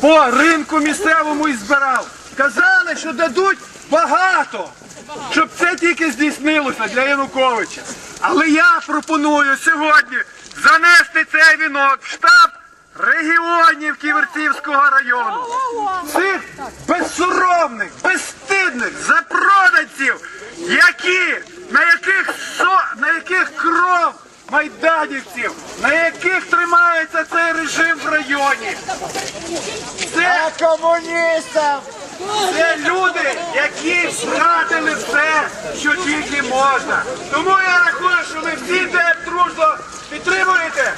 по ринку місцевому і збирав. Казали, що дадуть багато, щоб це тільки здійснилося для Януковича. Але я пропоную сьогодні занести цей вінок в штаб регіонів Ківерцівського району. Цих безсоромних, безстидних запроданців, які, на яких со, на яких кров майданівців, на яких тримається цей режим в районі. Це комуністів! це люди, які втратили все, що тільки можна. Тому я рахую, що ви всі те дружно підтримуєте.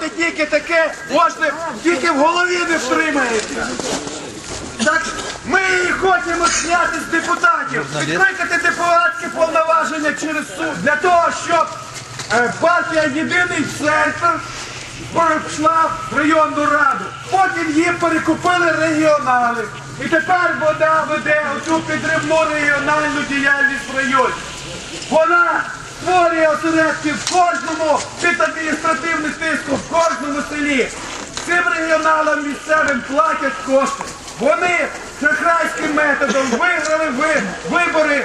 Подумайте тільки таке, можна тільки в голові не втримаєте. Так ми її хочемо зняти з депутатів, відкликати депутатські повноваження через суд для того, щоб е, партія Єдиний центр пішла в районну раду. Потім її перекупили регіонали. І тепер вода веде оцю підривну регіональну діяльність в районі. Вона створює осередки в кожному під адміністративний тиск селі. Цим регіоналам місцевим платять кошти. Вони шахрайським методом виграли ви- вибори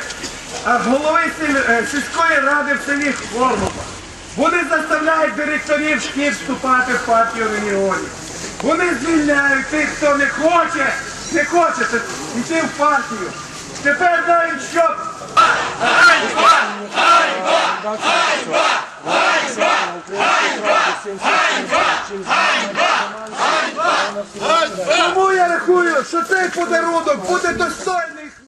голови е, сільської ради в селі Хорлова. Вони заставляють директорів шкіл вступати в партію регіонів. Вони звільняють тих, хто не хоче, не хоче йти в партію. Тепер навіть щоб Тому я рахую, що цей подарунок буде достойний